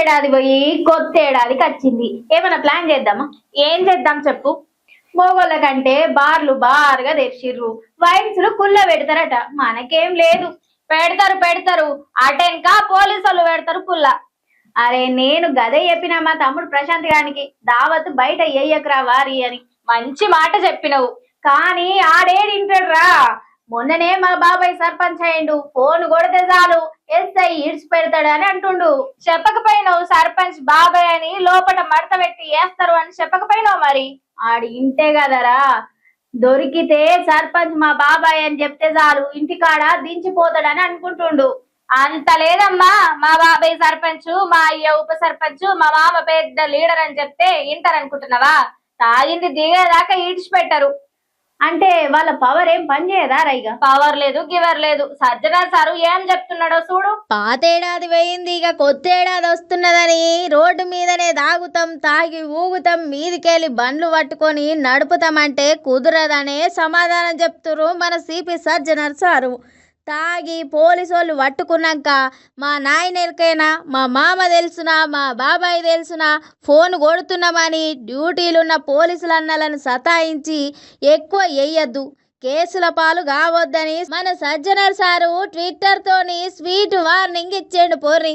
ఏడాది పోయి కొత్త ఏడాదికి వచ్చింది. ఏమైనా ప్లాన్ చేద్దామా? ఏం చేద్దాం చెప్పు. మోగోళ్ళ కంటే బార్లు బారుగా తెరిచిర్రు. వైన్స్లు కుల్ల పెడతారట. మనకేం లేదు. పెడతారు పెడతారు. అటెన్కా పోలీసు వాళ్ళు పెడతారు కుళ్ళ. అరే నేను గదే చెప్పిన మా తమ్ముడు ప్రశాంత్ గానికి దావత్ బయట ఏయ్యకరా వారి అని. మంచి మాట చెప్పినవు. కానీ ఆడేడింటాడు రా మొన్ననే మా బాబాయ్ సర్పంచ్ అయ్యిండు ఫోన్ కొడితే చాలు. ఎస్ఐ ఇడ్స్ పెడతాడు అని అంటుండు. చెప్పకపోయినావు సర్పంచ్ బాబాయ్ అని లోపల మడత పెట్టి వేస్తారు అని చెప్పకపోయినావు మరి? ఆడి ఇంటే కదరా. దొరికితే సర్పంచ్ మా బాబాయ్ అని చెప్తే చాలు. ఇంటికాడ దించిపోతాడని అనుకుంటుండు. అంత లేదమ్మా. మా బాబాయ్ సర్పంచ్ మా అయ్య ఉప సర్పంచ్ మా మామ పెద్ద లీడర్ అని చెప్తే ఇంటారనుకుంటున్నావా తాగింది దిగేదాకా ఈడ్చిపెట్టరు అంటే వాళ్ళ పవర్ ఏం పనిచేయదా రైగా పవర్ లేదు గివర్ లేదు. సజ్జనా సారు ఏం చెప్తున్నాడో చూడు. పాతేడాది పోయింది ఇక కొత్త ఏడాది వస్తున్నదని రోడ్డు మీదనే దాగుతాం తాగి ఊగుతాం మీదికెళ్ళి బండ్లు పట్టుకొని నడుపుతామంటే కుదరదనే సమాధానం చెప్తురు మన సిపి సర్జనర్ సారు. తాగి పోలీసు వాళ్ళు పట్టుకున్నాక మా నాయనెలకైనా మా మామ తెలుసునా మా బాబాయ్ తెలుసునా ఫోన్ కొడుతున్నామని డ్యూటీలున్న పోలీసులు అన్నలను సతాయించి ఎక్కువ వేయద్దు కేసుల పాలు కావద్దని మన సజ్జనర్ సారు ట్విట్టర్తోని స్వీట్ వార్నింగ్ ఇచ్చేడు పోర్రి.